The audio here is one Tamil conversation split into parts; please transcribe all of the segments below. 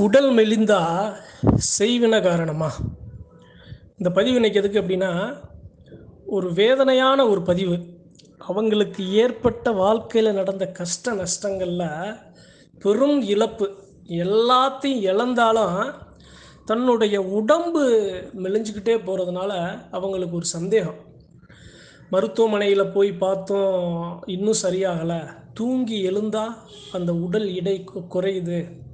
உடல் மெலிந்தா செய்வின காரணமா? இந்த பதிவு இன்னைக்கு எதுக்கு அப்படின்னா ஒரு வேதனையான ஒரு பதிவு. அவங்களுக்கு ஏற்பட்ட வாழ்க்கையில் நடந்த கஷ்ட நஷ்டங்களில் பெரும் இழப்பு. எல்லாத்தையும் இழந்தாலும் தன்னுடைய உடம்பு மெலிஞ்சுக்கிட்டே போகிறதுனால அவங்களுக்கு ஒரு சந்தேகம். மருத்துவமனையில் போய் பார்த்தோம் இன்னும் சரியாகலை. தூங்கி எழுந்தா அந்த உடல் எடை குறையுது.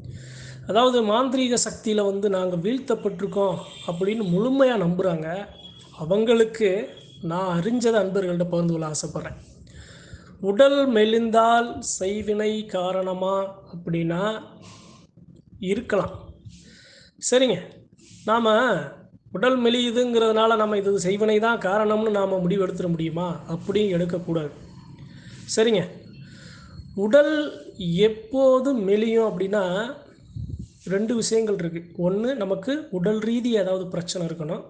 அதாவது மாந்திரீக சக்தியில் வந்து நாங்கள் வீழ்த்தப்பட்டிருக்கோம் அப்படின்னு முழுமையாக நம்புகிறாங்க அவங்களுக்கு நான் அறிஞ்சதை அன்பர்கள்ட்ட பகிர்ந்து கொள்ள ஆசைப்பட்றேன். உடல் மெலிந்தால் செய்வினை காரணமா அப்படின்னா இருக்கலாம். சரிங்க. நாம் உடல் மெலியுதுங்கிறதுனால நம்ம இது செய்வினை தான் காரணம்னு நாம் முடிவு எடுத்துட முடியுமா? அப்படியும் எடுக்கக்கூடாது. சரிங்க. உடல் எப்போது மெலியும் அப்படின்னா ரெண்டு விஷயங்கள் இருக்குது ஒன்று நமக்கு உடல் ரீதி ஏதாவது பிரச்சனை இருக்கணும்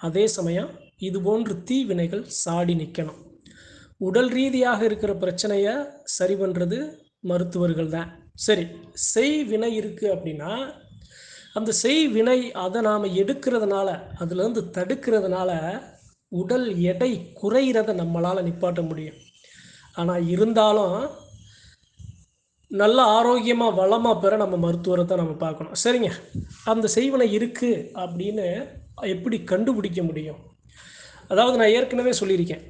அதே சமயம் இது போன்று தீவினைகள் சாடி நிற்கணும் உடல் ரீதியாக இருக்கிற பிரச்சனையை சரி பண்ணுறது மருத்துவர்கள் தான். சரி செய் வினை இருக்குது அப்படின்னா அந்த செய் வினை அதை நாம் எடுக்கிறதுனால அதுலேருந்து தடுக்கிறதுனால உடல் எடை குறையிறத நம்மளால் நிப்பாட்ட முடியும். ஆனால் இருந்தாலும் நல்ல ஆரோக்கியமாக வளமாக பெற நம்ம மருத்துவரை தான் நம்ம பார்க்கணும். சரிங்க. அந்த செய்வனை இருக்குது அப்படின்னு எப்படி கண்டுபிடிக்க முடியும்? அதாவது நான் ஏற்கனவே சொல்லியிருக்கேன்.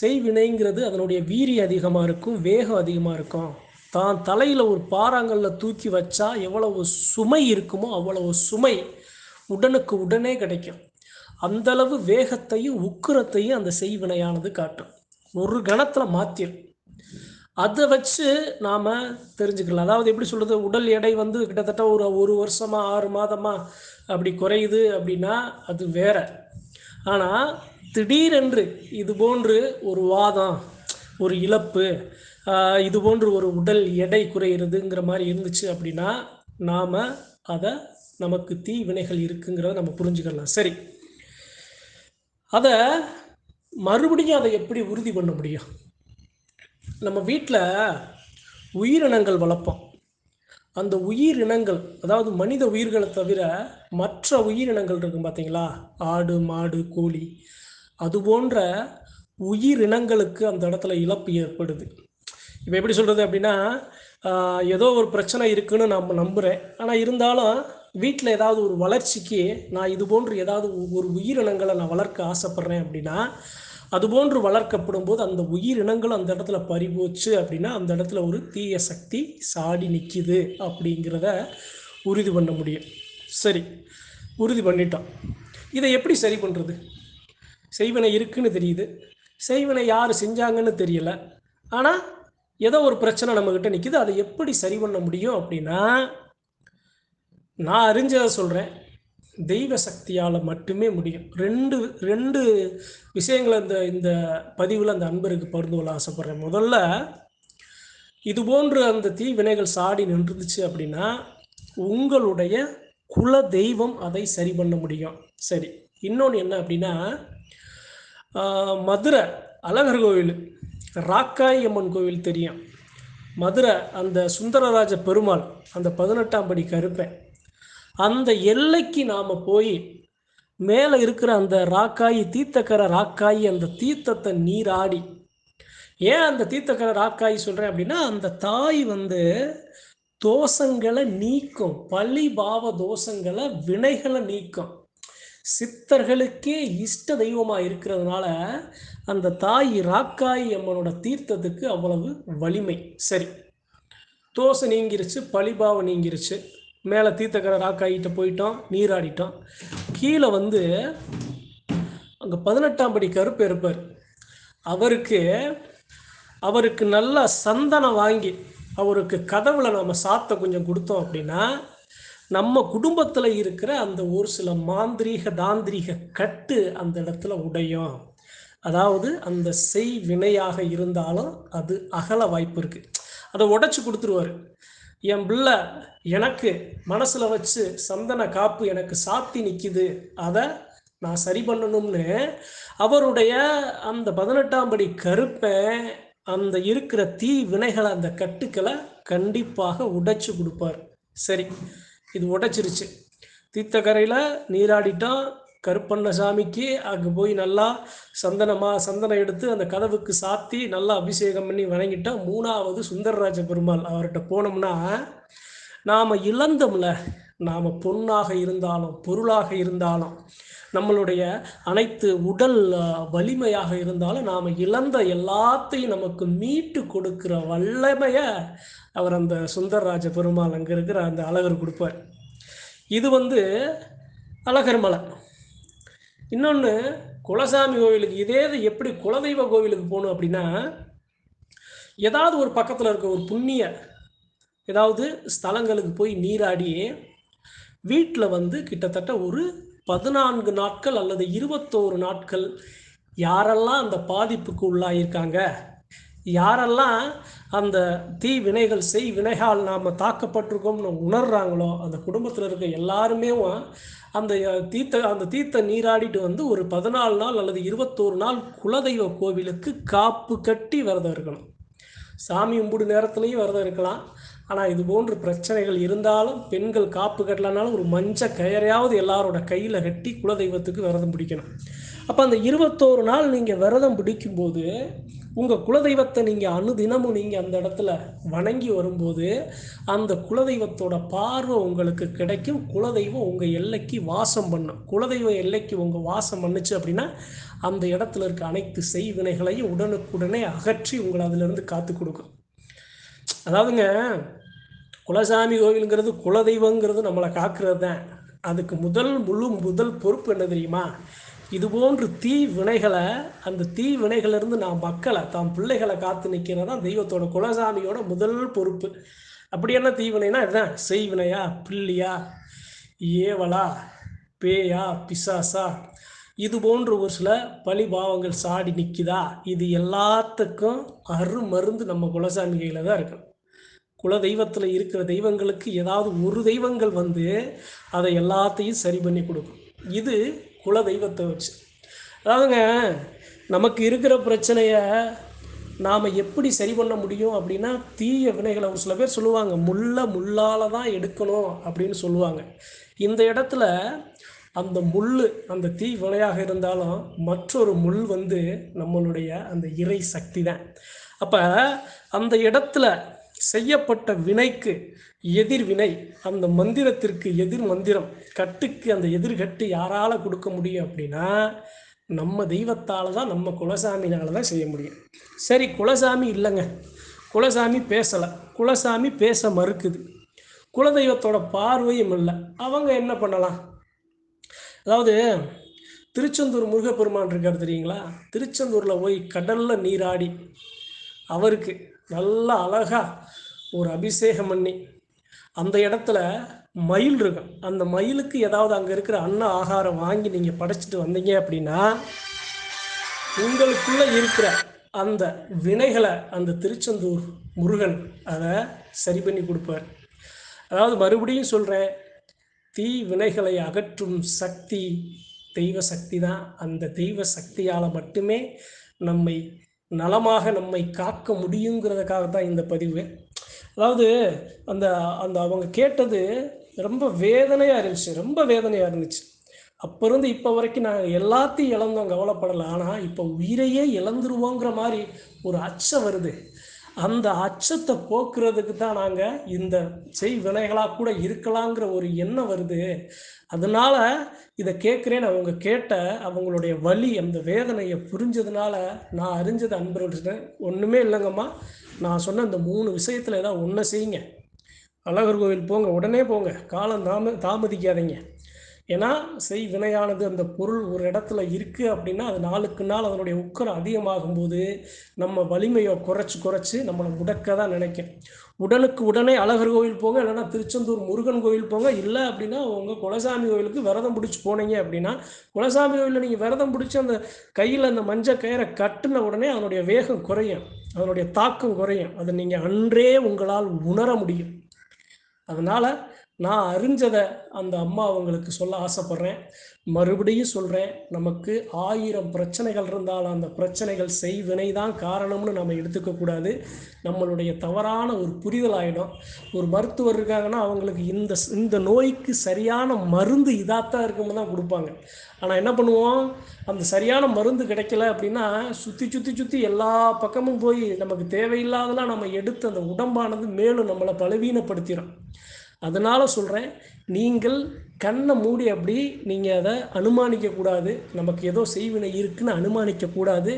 செய்வினைங்கிறது அதனுடைய வீரி அதிகமாக இருக்கும் வேகம் அதிகமாக இருக்கும். தான் தலையில் ஒரு பாறாங்கல்ல தூக்கி வச்சா எவ்வளவு சுமை இருக்குமோ அவ்வளவு சுமை உடனுக்கு உடனே கிடைக்கும். அந்தளவு வேகத்தையும் உக்கிரத்தையும் அந்த செய்வினையானது காட்டும். ஒரு கணத்தில் மாற்றிடும் அதை வச்சு நாம் தெரிஞ்சுக்கலாம். அதாவது எப்படி சொல்கிறது உடல் எடை வந்து கிட்டத்தட்ட ஒரு ஒரு வருஷமாக ஆறு மாதமாக அப்படி குறையுது அப்படின்னா அது வேற. ஆனால் திடீரென்று இது போன்று ஒரு வாதம் ஒரு இழப்பு இது போன்று ஒரு உடல் எடை குறையிறதுங்கிற மாதிரி இருந்துச்சு அப்படின்னா நாம் அதை நமக்கு தீ வினைகள் இருக்குங்கிறத நம்ம புரிஞ்சுக்கலாம். சரி. அதை மறுபடியும் அதை எப்படி உறுதி பண்ண முடியும்? நம்ம வீட்டில் உயிரினங்கள் வளர்ப்போம். அந்த உயிரினங்கள் அதாவது மனித உயிர்களை தவிர மற்ற உயிரினங்கள் இருக்கும் பார்த்தீங்களா ஆடு மாடு கோழி. அது போன்ற உயிரினங்களுக்கு அந்த இடத்துல இழப்பு ஏற்படுது. இப்போ எப்படி சொல்கிறது அப்படின்னா ஏதோ ஒரு பிரச்சனை இருக்குன்னு நம்ம நம்புகிறேன் ஆனால் இருந்தாலும் வீட்டில் ஏதாவது ஒரு வளர்ச்சிக்கு நான் இது போன்று ஏதாவது ஒரு உயிரினங்களை நான் வளர்க்க ஆசைப்பட்றேன் அப்படின்னா அதுபோன்று வளர்க்கப்படும் போது அந்த உயிரினங்கள் அந்த இடத்துல பறிபோச்சு அப்படின்னா அந்த இடத்துல ஒரு தீய சக்தி சாடி நிற்கிது அப்படிங்கிறத உறுதி பண்ண முடியும். சரி உறுதி பண்ணிட்டோம். இதை எப்படி சரி பண்ணுறது செய்வனை இருக்குன்னு தெரியுது. செய்வனை யார் செஞ்சாங்கன்னு தெரியல. ஆனால் ஏதோ ஒரு பிரச்சனை நம்மக்கிட்ட நிற்கிது அதை எப்படி சரி பண்ண முடியும் அப்படின்னா நான் அறிஞ்சதை சொல்கிறேன் தெய்வ சக்தியால் மட்டுமே முடியும். ரெண்டு ரெண்டு விஷயங்களை இந்த இந்த பதிவில் அந்த அன்பருக்கு பகிர்ந்து கொள்ள ஆசைப்பட்றேன். முதல்ல இது போன்று அந்த தீ வினைகள் சாடி நின்றுச்சு அப்படின்னா உங்களுடைய குல தெய்வம் அதை சரி பண்ண முடியும். சரி. இன்னொன்று என்ன அப்படின்னா மதுரை அழகர் கோவில் ராக்காய் அம்மன் கோவில் தெரியும். மதுரை அந்த சுந்தரராஜ பெருமாள் அந்த பதினெட்டாம் படி கருப்பேன் அந்த எல்லைக்கு நாம் போய் மேலே இருக்கிற அந்த ராக்காயி தீர்த்தக்கரை ராக்காயி அந்த தீர்த்தத்தை நீராடி. ஏன் அந்த தீர்த்தக்கரை ராக்காயி சொல்கிறேன் அப்படின்னா அந்த தாய் வந்து தோஷங்களை நீக்கும் பழி பாவ தோஷங்களை வினைகளை நீக்கும். சித்தர்களுக்கே இஷ்ட தெய்வமாக இருக்கிறதுனால அந்த தாய் ராக்காய் அம்மனோட தீர்த்தத்துக்கு அவ்வளவு வலிமை. சரி. தோசை நீங்கிருச்சு பழிபாவம் நீங்கிருச்சு. மேலே தீர்த்தக்கரை ராக்காயிட்ட போயிட்டோம் நீராடிட்டோம் கீழே வந்து அங்கே பதினெட்டாம் படி கருப்பு இருப்பார். அவருக்கு அவருக்கு நல்லா சந்தனம் வாங்கி அவருக்கு கதவுல நம்ம சாத்த கொஞ்சம் கொடுத்தோம் அப்படின்னா நம்ம குடும்பத்தில் இருக்கிற அந்த ஒரு சில மாந்திரீக தாந்திரீக கட்டு அந்த இடத்துல உடையும். அதாவது அந்த செய் வினையாக இருந்தாலும் அது அகல வாய்ப்பு இருக்குது அதை உடச்சி கொடுத்துருவாரு. என் பிள்ளை எனக்கு மனசில் வச்சு சந்தன காப்பு எனக்கு சாத்தி நிற்கிது அதை நான் சரி பண்ணணும்னு அவருடைய அந்த பதினெட்டாம் படி கருப்பை அந்த இருக்கிற தீ வினைகளை அந்த கட்டுக்களை கண்டிப்பாக உடைச்சு கொடுப்பார். சரி இது உடைச்சிருச்சு. தீர்த்தக்கரையில் நீராடிட்டோம் கருப்பண்ண சாமிக்கு அங்கே போய் நல்லா சந்தனமா சந்தனம் எடுத்து அந்த கதவுக்கு சாத்தி நல்லா அபிஷேகம் பண்ணி வணங்கிட்டா மூணாவது சுந்தரராஜ பெருமாள் அவர்கிட்ட போனோம்னா நாம் இழந்தோம்ல. நாம் பொண்ணாக இருந்தாலும் பொருளாக இருந்தாலும் நம்மளுடைய அனைத்து உடல் வலிமையாக இருந்தாலும் நாம் இழந்த எல்லாத்தையும் நமக்கு மீட்டு கொடுக்குற வல்லமையை அவர் அந்த சுந்தரராஜ பெருமாள் அங்கே இருக்கிற அந்த அழகர் கொடுப்பார். இது வந்து அழகர் மலை. இன்னொன்று குலசாமி கோவிலுக்கு இதே இது எப்படி குலதெய்வ கோவிலுக்கு போகணும் அப்படின்னா ஏதாவது ஒரு பக்கத்தில் இருக்க ஒரு புண்ணிய ஏதாவது ஸ்தலங்களுக்கு போய் நீராடி வீட்டில் வந்து கிட்டத்தட்ட ஒரு பதினான்கு நாட்கள் அல்லது இருபத்தோரு நாட்கள் யாரெல்லாம் அந்த பாதிப்புக்கு உள்ளாயிருக்காங்க யாரெல்லாம் அந்த தீ வினைகள் செய் வினைகால் நாம் தாக்கப்பட்டிருக்கோம்னு உணர்றாங்களோ அந்த குடும்பத்தில் இருக்க எல்லாருமே அந்த தீர்த்த அந்த தீர்த்த நீராடிட்டு வந்து ஒரு பதினாலு நாள் அல்லது இருபத்தோரு நாள் குலதெய்வ கோவிலுக்கு காப்பு கட்டி விரதம் இருக்கணும். சாமி கும்பிடு நேரத்துலையும் விரதம் இருக்கலாம். ஆனால் இது போன்ற பிரச்சனைகள் இருந்தாலும் பெண்கள் காப்பு கட்டலனாலும் ஒரு மஞ்ச கயரையாவது எல்லாரோட கையில் கட்டி குலதெய்வத்துக்கு விரதம் பிடிக்கணும். அப்போ அந்த இருபத்தோரு நாள் நீங்கள் விரதம் பிடிக்கும்போது உங்கள் குலதெய்வத்தை நீங்கள் அனுதினமும் நீங்கள் அந்த இடத்துல வணங்கி வரும்போது அந்த குலதெய்வத்தோட பார்வை உங்களுக்கு கிடைக்கும். குலதெய்வம் உங்கள் எல்லைக்கு வாசம் பண்ணும். குலதெய்வ எல்லைக்கு உங்கள் வாசம் பண்ணுச்சு அப்படின்னா அந்த இடத்துல இருக்க அனைத்து செய்வினைகளையும் உடனுக்குடனே அகற்றி உங்களை அதிலிருந்து காத்து கொடுக்கும். அதாவதுங்க குலசாமி கோவிலுங்கிறது குலதெய்வங்கிறது நம்மளை காக்கிறது தான் அதுக்கு முதல் முழு முதல் பொறுப்பு என்ன தெரியுமா? இது போன்று தீ வினைகளை அந்த தீ வினைகளிலிருந்து நான் மக்களை தாம் பிள்ளைகளை காத்து நிற்கிறது தான் தெய்வத்தோட குலசாமியோட முதல் பொறுப்பு. அப்படி என்ன தீவினைனா இதுதான் செய்வினையா பிள்ளையா ஏவலா பேயா பிசாசா? இது போன்ற ஒரு சில பழிபாவங்கள் சாடி நிற்குதா இது எல்லாத்துக்கும் அருமருந்து நம்ம குலசாமி கையில் தான் இருக்கணும் குல தெய்வத்தில் இருக்கிற தெய்வங்களுக்கு ஏதாவது ஒரு தெய்வங்கள் வந்து அதை எல்லாத்தையும் சரி பண்ணி கொடுக்கும். இது குல தெய்வத்தை வச்சு. அதாவதுங்க நமக்கு இருக்கிற பிரச்சனையை நாம் எப்படி சரி பண்ண முடியும் அப்படின்னா தீய வினைகளை ஒரு சில பேர் சொல்லுவாங்க முள்ள முள்ளால் தான் எடுக்கணும் அப்படின்னு சொல்லுவாங்க. இந்த இடத்துல அந்த முள் அந்த தீ வினையாக இருந்தாலும் மற்றொரு முள் வந்து நம்மளுடைய அந்த இறை சக்தி தான். அப்போ அந்த இடத்துல செய்யப்பட்ட வினைக்கு எதிர்வினை அந்த மந்திரத்திற்கு எதிர் மந்திரம் கட்டுக்கு அந்த எதிர்கட்டு யாரால கொடுக்க முடியும் அப்படின்னா நம்ம தெய்வத்தால் தான் நம்ம குலசாமினால தான் செய்ய முடியும். சரி குலசாமி இல்லைங்க. குலசாமி பேசலை. குலசாமி பேச மறுக்குது. குலதெய்வத்தோட பார்வையும் இல்லை. அவங்க என்ன பண்ணலாம்? அதாவது திருச்செந்தூர் முருகப்பெருமான் இருக்கார் தெரியுங்களா? திருச்செந்தூரில் போய் கடலில் நீராடி அவருக்கு நல்லா அழகாக ஒரு அபிஷேகம் பண்ணி அந்த இடத்துல மயில் இருக்கும். அந்த மயிலுக்கு ஏதாவது அங்கே இருக்கிற அன்ன ஆகாரம் வாங்கி நீங்கள் படைச்சிட்டு வந்தீங்க அப்படின்னா உங்களுக்குள்ளே இருக்கிற அந்த வினைகளை அந்த திருச்செந்தூர் முருகன் அதை சரி பண்ணி கொடுப்பார். அதாவது மறுபடியும் சொல்கிறேன் தீ வினைகளை அகற்றும் சக்தி தெய்வ சக்தி தான். அந்த தெய்வ சக்தியால் மட்டுமே நம்மை நலமாக நம்மை காக்க முடியுங்கிறதுக்காக தான் இந்த பதிவு. அதாவது அந்த அந்த அவங்க கேட்டது ரொம்ப வேதனையாக இருந்துச்சு ரொம்ப வேதனையாக இருந்துச்சு. அப்போ இருந்து இப்போ வரைக்கும் நாங்கள் எல்லாத்தையும் இழந்தோம் கவலைப்படலை. ஆனால் இப்போ உயிரையே இழந்துருவோங்கிற மாதிரி ஒரு அச்சம் வருது. அந்த அச்சத்தை போக்குறதுக்கு தான் நாங்கள் இந்த செய் வினைகளாக கூட இருக்கலாங்கிற ஒரு எண்ணம் வருது. அதனால இதை கேட்குறேன்னு அவங்க கேட்ட அவங்களுடைய வலி அந்த வேதனையை புரிஞ்சதுனால நான் அறிஞ்சது அன்பர்கள் ஒன்றுமே இல்லைங்கம்மா. நான் சொன்ன இந்த மூணு விஷயத்தில் ஏதாவது ஒன்றை செய்யுங்க. அழகர் கோவில் போங்க. உடனே போங்க. காலம் தாம தாமதிக்காதீங்க. ஏன்னா செய் வினையானது அந்த பொருள் ஒரு இடத்துல இருக்குது அப்படின்னா அது நாளுக்கு நாள் அதனுடைய உக்கரம் அதிகமாகும் போது நம்ம வலிமையை குறைச்சி குறைச்சி நம்மளை முடக்க தான் நினைக்கும். உடனுக்கு உடனே அழகர் கோவில் போங்க இல்லைன்னா திருச்செந்தூர் முருகன் கோவில் போங்க இல்லை அப்படின்னா உங்கள் குலசாமி கோவிலுக்கு விரதம் பிடிச்சி போனீங்க அப்படின்னா குலசாமி கோவிலில் நீங்கள் விரதம் பிடிச்சி அந்த கையில் அந்த மஞ்சள் கயிறை கட்டின உடனே அதனுடைய வேகம் குறையும். அதனுடைய தாக்கம் குறையும். அதை நீங்கள் அன்றே உங்களால் உணர முடியும். அதனால் நான் அறிஞ்சதை அந்த அம்மா அவங்களுக்கு சொல்ல ஆசைப்பட்றேன். மறுபடியும் சொல்கிறேன் நமக்கு ஆயிரம் பிரச்சனைகள் இருந்தாலும் அந்த பிரச்சனைகள் செய்வினை தான் காரணம்னு நம்ம எடுத்துக்கக்கூடாது நம்மளுடைய தவறான ஒரு புரிதல் ஆகிடும் ஒரு மருத்துவர் இருக்காங்கன்னா அவங்களுக்கு இந்த இந்த நோய்க்கு சரியான மருந்து இதாகத்தான் இருக்குன்னு தான் கொடுப்பாங்க. ஆனால் என்ன பண்ணுவோம்? அந்த சரியான மருந்து கிடைக்கல அப்படின்னா சுற்றி சுற்றி சுற்றி எல்லா பக்கமும் போய் நமக்கு தேவையில்லாதெல்லாம் நம்ம எடுத்து அந்த உடம்பானது மேலும் நம்மளை பலவீனப்படுத்திடும் அதனால் சொல்கிறேன் நீங்கள் கண்ணை மூடி அப்படி நீங்கள் அதை அனுமானிக்கக்கூடாது நமக்கு ஏதோ செய்வினை இருக்குன்னு அனுமானிக்கக்கூடாது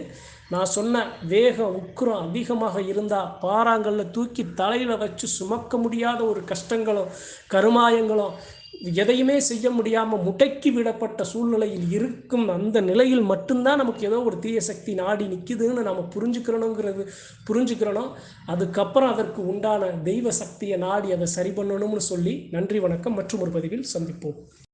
நான் சொன்ன வேகம் உக்கிரம் அதிகமாக இருந்தால் பாறாங்கல்ல தூக்கி தலையில் வச்சு சுமக்க முடியாத ஒரு கஷ்டங்களும் கருமாயங்களும் எதையுமே செய்ய முடியாமல் முடக்கி விடப்பட்ட சூழ்நிலையில் இருக்கும் அந்த நிலையில் மட்டும்தான் நமக்கு ஏதோ ஒரு தீய சக்தி நாடி நிற்குதுன்னு நம்ம புரிஞ்சுக்கிறணுங்கிறது புரிஞ்சுக்கிறணும். அதுக்கப்புறம் அதற்கு உண்டான தெய்வ சக்தியை நாடி அதை சரி பண்ணணும்னு சொல்லி நன்றி வணக்கம். மற்றும் ஒரு பதிவில் சந்திப்போம்.